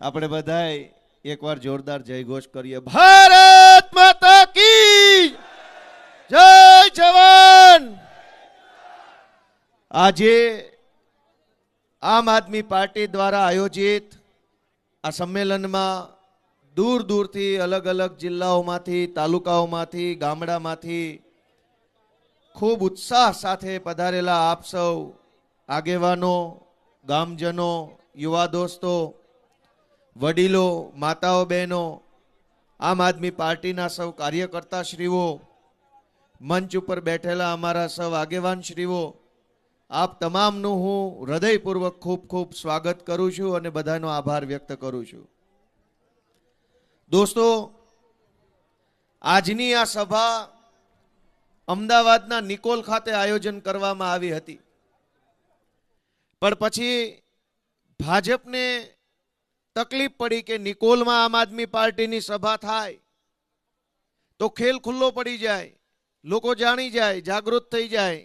આપણે બધાય એકવાર જોરદાર જય ઘોષ કરીએ. ભારત માતા કી! જય જવાન! આજે આમ આદમી પાર્ટી દ્વારા આયોજિત આ સંમેલનમાં દૂર દૂરથી અલગ અલગ જિલ્લાઓમાંથી, તાલુકાઓમાંથી, ગામડામાંથી ખૂબ ઉત્સાહ સાથે પધારેલા આપ સૌ આગેવાનો, ગામજનો, યુવા દોસ્તો વડીલો, માતાઓ, બહેનો, આમ આદમી પાર્ટીના સૌ કાર્યકર્તા શ્રીઓ, મંચ ઉપર બેઠેલા અમારા સૌ આગેવાનશ્રીઓ આપ તમામનું હું હૃદયપૂર્વક ખૂબ ખૂબ સ્વાગત કરું છું અને બધાનો આભાર વ્યક્ત કરું છું. દોસ્તો, આજની આ સભા અમદાવાદના નિકોલ ખાતે આયોજન કરવામાં આવી હતી. પણ પછી ભાજપને તકલીફ પડી કે નિકોલમાં આમ આદમી પાર્ટીની સભા થાય, તો ખેલ ખુલ્લો પડી જાય, લોકો જાણી જાય, જાગૃત થઈ જાય.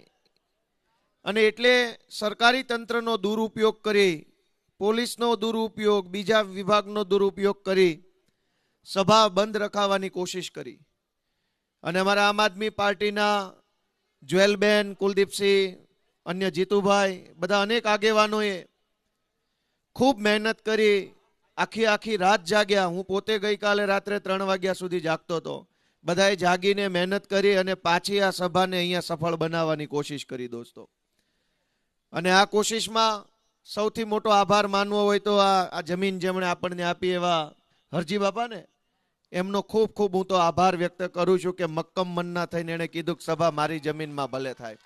અને એટલે સરકારી તંત્રનો દુરુપયોગ કરી, પોલીસનો દુરુપયોગ, બીજા વિભાગનો દુરુપયોગ કરી, સભા બંધ રખાવવાની કોશિશ કરી. અને અમારા આમ આદમી પાર્ટીના જ્વેલબેન, કુલદીપસિંહ, અન્ય જીતુભાઈ, બધા અનેક આગેવાનોએ ખૂબ મહેનત કરી આખી આખી રાત જાગ્યા. હું પોતે ગઈકાલે રાત્રે ત્રણ વાગ્યા સુધી જાગતો હતો. બધાએ જાગીને મહેનત કરી અને પાછી આ સભાને અહીંયા સફળ બનાવવાની કોશિશ કરી દોસ્તો. અને આ કોશિશમાં સૌથી મોટો આભાર માનવો હોય તો આ જમીન જેમણે આપણને આપી એવા હરજી બાપાને, એમનો ખૂબ ખૂબ હું તો આભાર વ્યક્ત કરું છું કે મક્કમ મનના થઈને એણે કીધું કે સભા મારી જમીનમાં ભલે થાય.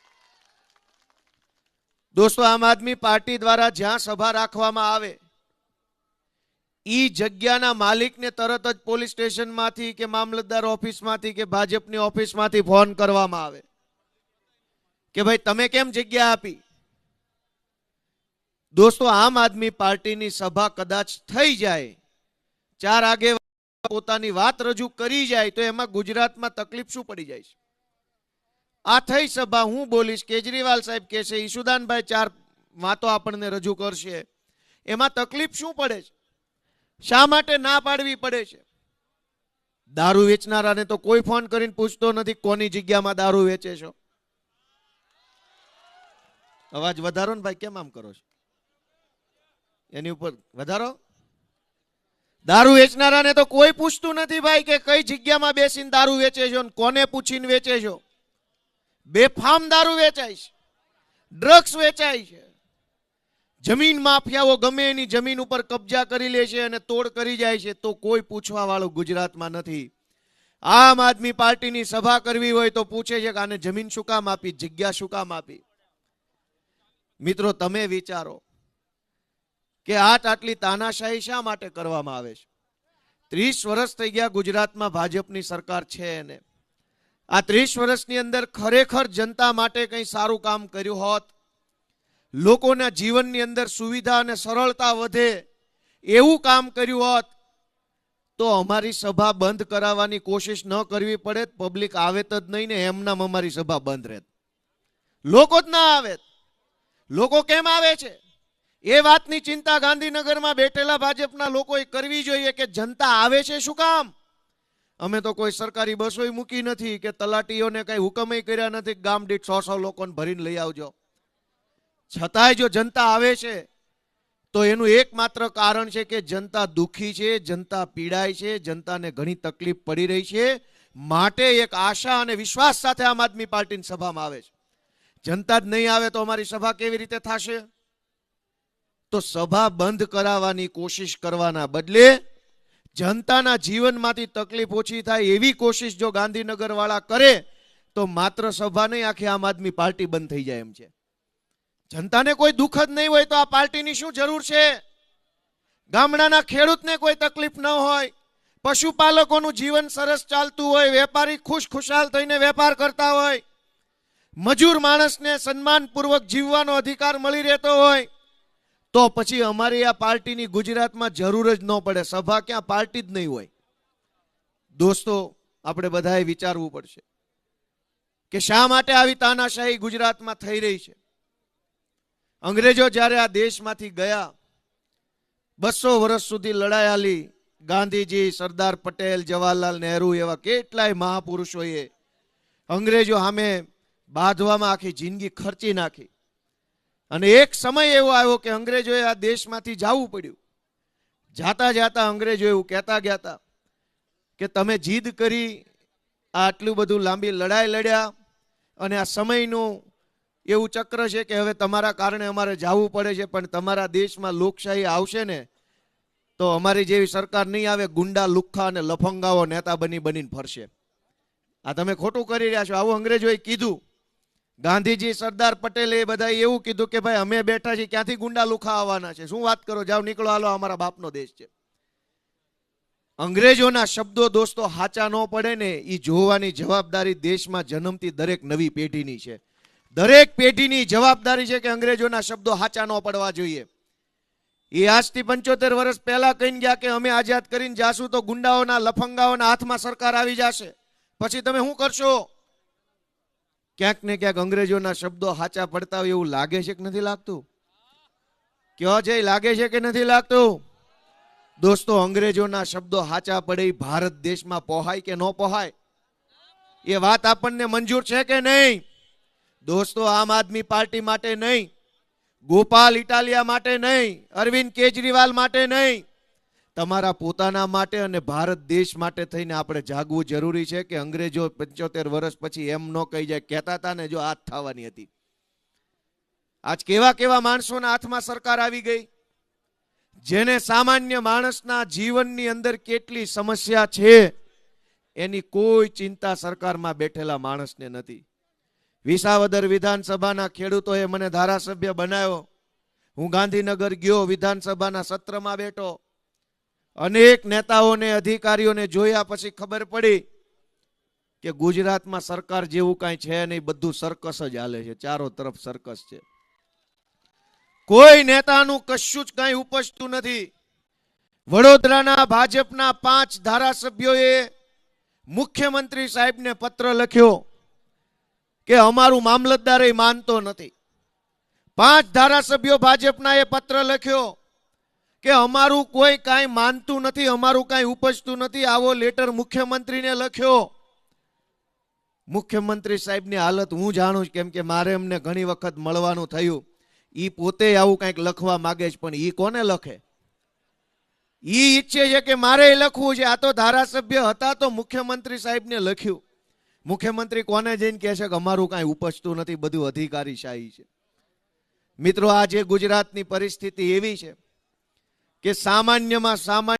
દોસ્તો, આમ આદમી પાર્ટી દ્વારા જ્યાં સભા રાખવામાં આવે ઈ જગ્યાના માલિકને તરત જ પોલીસ સ્ટેશનમાંથી કે મામલતદાર ઓફિસમાંથી કે ભાજપની ઓફિસમાંથી ફોન કરવામાં આવે કે ભાઈ, તમે કેમ જગ્યા આપી? દોસ્તો, આમ આદમી પાર્ટીની સભા કદાચ થઈ જાય, ચાર આગે પોતાની વાત રજૂ કરી જાય, તો એમાં ગુજરાતમાં તકલીફ શું પડી જાય છે? આ થઈ સભા, હું બોલીશ, કેજરીવાલ સાહેબ કહેશે, ઈશુદાનભાઈ ચાર વાતો આપણને રજૂ કરશે. એમાં તકલીફ શું પડે છે? શા માટે ના પાડવી પડે છે? દારૂ વેચનારાને તો કોઈ ફોન કરીને પૂછતો નથી કોની જગ્યામાં દારૂ વેચે છો. અવાજ વધારો ને ભાઈ, કેમ આમ કરો છો? એની ઉપર વધારો? દારૂ વેચનારાને તો કોઈ પૂછતું નથી ભાઈ કે કઈ જગ્યામાં બેસીને દારૂ વેચે છો કોને પૂછીને વેચે છો? બેફામ દારૂ વેચાય છે. ડ્રગ્સ વેચાય છે. જમીન માફિયાઓ ગમે એની જમીન ઉપર કબજા કરી લે છે અને તોડ કરી જાય છે, તો કોઈ પૂછવા વાળું ગુજરાતમાં નથી. આમ આદમી પાર્ટીની સભા કરવી હોય તો પૂછે છે કે આને જમીન શું કામ આપી, જગ્યા શું કામ આપી? મિત્રો, તમે વિચારો કે આટ આટલી તાનાશાહી શા માટે કરવામાં આવે છે? ત્રીસ વર્ષ થઈ ગયા ગુજરાતમાં ભાજપની સરકાર છે એને. આ ત્રીસ વર્ષની અંદર ખરેખર જનતા માટે કંઈ સારું કામ કર્યું હોત? લોકોના જીવનની અંદર સુવિધા અને સરળતા વધે એવું કામ કર્યું હોત, તો અમારી સભા બંધ કરાવવાની કોશિશ ન કરવી પડે, પબ્લિક આવે જ નહીં ને એમનામ અમારી સભા બંધ રહેત. લોકો જ ના આવે લોકો કેમ આવે છે? એ વાતની ચિંતા ગાંધીનગરમાં બેઠેલા ભાજપના લોકોએ કરવી જોઈએ કે જનતા આવે છે શું કામ? અમે તો કોઈ સરકારી બસોય મૂકી નથી કે તલાટીઓને કઈ હુકમય કર્યા નથી ગામ દીઠ સો સો લોકોને ભરીને લઈ આવજો. છતાંય જો જનતા આવે છે, તો એનું એકમાત્ર કારણ છે કે જનતા દુઃખી છે, જનતા પીડાય છે, જનતાને ઘણી તકલીફ પડી રહી છે. માટે એક આશા અને વિશ્વાસ સાથે આમ આદમી પાર્ટીની સભામાં આવે છે. જનતા જ નહીં આવે તો અમારી સભા કેવી રીતે થશે? તો સભા બંધ કરાવવાની કોશિશ કરવાના બદલે જનતાના જીવનમાંથી તકલીફ ઓછી થાય એવી કોશિશ જો ગાંધીનગરવાળા કરે, તો માત્ર સભા નહીં, આખી આમ આદમી પાર્ટી બંધ થઈ જાય એમ છે. જનતાને કોઈ દુઃખ જ નહીં હોય તો આ પાર્ટીની શું જરૂર છે? ગામડાના ખેડૂતને કોઈ તકલીફ ન હોય. પશુપાલકોનું જીવન સરસ ચાલતું હોય, વેપારી ખુશ ખુશાલ થઈને વેપાર કરતા હોય. મજૂર માણસને સન્માનપૂર્વક જીવવાનો અધિકાર મળી રહેતો હોય. તો પછી અમારી આ પાર્ટીની ગુજરાતમાં જરૂર જ ન પડે, સભા ક્યાં પાર્ટી જ નહીં હોય. દોસ્તો, આપણે બધાએ વિચારવું પડશે કે શા માટે આવી તાનાશાહી ગુજરાતમાં થઈ રહી છે? અંગ્રેજો જ્યારે આ દેશમાંથી ગયા, બસો વર્ષ સુધી લડાઈ ગાંધીજી, સરદાર પટેલ, જવાહરલાલ નહેરુ એવા કેટલાય મહાપુરુષોએ અંગ્રેજો સામે બાંધવામાં આખી જિંદગી ખર્ચી નાખી. અને એક સમય એવો આવ્યો કે અંગ્રેજોએ આ દેશમાંથી જવું પડ્યું. જાતા જાતા અંગ્રેજો એવું કહેતા ગયા હતા કે તમે જીદ કરી આટલું બધું લાંબી લડાઈ લડ્યા અને આ સમયનું એવું ચક્ર છે કે હવે તમારા કારણે અમારે જવું પડે છે, પણ તમારા દેશમાં લોકશાહી આવશે ને, તો અમારી જેવી સરકાર નહીં આવે, ગુંડા, લુખ્ખા અને લફંગાઓ નેતા બની બનીને ફરશે. આ તમે ખોટું કરી રહ્યા છો. આવું અંગ્રેજોએ કીધું. ગાંધીજી, સરદાર પટેલે એ બધાએ એવું કીધું કે ભાઈ, અમે બેઠા છીએ, ક્યાંથી ગુંડા લુખા આવવાના છે? શું વાત કરો? જાઓ, નીકળો, હાલો, અમારા બાપનો દેશ છે. અંગ્રેજોના શબ્દો દોસ્તો, હાચા ન પડે ને એ જોવાની જવાબદારી દેશમાં જન્મતી દરેક નવી પેઢીની છે. દરેક પેઢીની જવાબદારી છે કે અંગ્રેજોના શબ્દો હાચા ન પડવા જોઈએ. એ આજથી પંચોતેર વર્ષ પહેલા કહીને ગયા કે અમે આઝાદ કરીને જાશું તો ગુંડાઓના લફંગાઓના હાથમાં સરકાર આવી જશે. પછી તમે શું કરશો? ક્યાંક ને ક્યાંક અંગ્રેજોના શબ્દો હાચા પડતા હોય એવું લાગે છે કે નથી લાગતું? કયો જય લાગે છે કે નથી લાગતું? દોસ્તો, અંગ્રેજોના શબ્દો હાચા પડે ભારત દેશમાં પોહાય કે ન પોહાય એ વાત આપણને મંજૂર છે કે નહીં? દોસ્તો, આમ આદમી પાર્ટી માટે નહીં, ગોપાલ ઇટાલિયા માટે નહીં, અરવિંદ કેજરીવાલ માટે નહીં. તમારા પોતાના માટે અને ભારત દેશ માટે થઈને આપણે જાગવું જરૂરી છે કે અંગ્રેજો પંચોતેર વર્ષ પછી એમ ન કહી જાય, કહેતા હતા ને જો હાથ થવાની હતી. આજ કેવા કેવા માણસોના હાથમાં સરકાર આવી ગઈ? જેને સામાન્ય માણસના જીવનની અંદર કેટલી સમસ્યા છે, એની કોઈ ચિંતા સરકારમાં બેઠેલા માણસને નથી. વિસાવદર વિધાનસભાના ખેડૂતોએ મને ધારાસભ્ય બનાવ્યો. હું ગાંધીનગર ગયો, વિધાનસભાના સત્રમાં બેઠો. અનેક નેતાઓને, અધિકારીઓને જોયા પછી ખબર પડી કે ગુજરાતમાં સરકાર જેવું કાંઈ છે નહીં, બધું સર્કસ જ હાલે છે, ચારો તરફ સર્કસ છે. કોઈ નેતાનું કશું જ કાંઈ ઉપજતું નથી. વડોદરાના ભાજપના પાંચ ધારાસભ્યોએ મુખ્યમંત્રી સાહેબને પત્ર લખ્યો. કે અમારું મામલતદાર એ માનતો નથી. પાંચ ધારાસભ્યો ભાજપના એ પત્ર લખ્યો કે અમારું કોઈ કાંઈ માનતું નથી, અમારું કાંઈ ઉપજતું નથી. આવો લેટર મુખ્યમંત્રીને લખ્યો. મુખ્યમંત્રી સાહેબની હાલત હું જાણું છું કેમ કે મારે એમને ઘણી વખત મળવાનું થયું. એ પોતે આવું કંઈક લખવા માગે છે, પણ એ કોને લખે? એ ઈચ્છે છે કે મારે લખવું છે. આ તો ધારાસભ્ય હતા તો મુખ્યમંત્રી સાહેબને લખ્યું. મુખ્યમંત્રી કોને જઈને કહે છે કે અમારું કાંઈ ઉપજતું નથી, બધું અધિકારીશાહી છે. મિત્રો આજે ગુજરાતની પરિસ્થિતિ એવી છે કે સામાન્યમાં સામાન્ય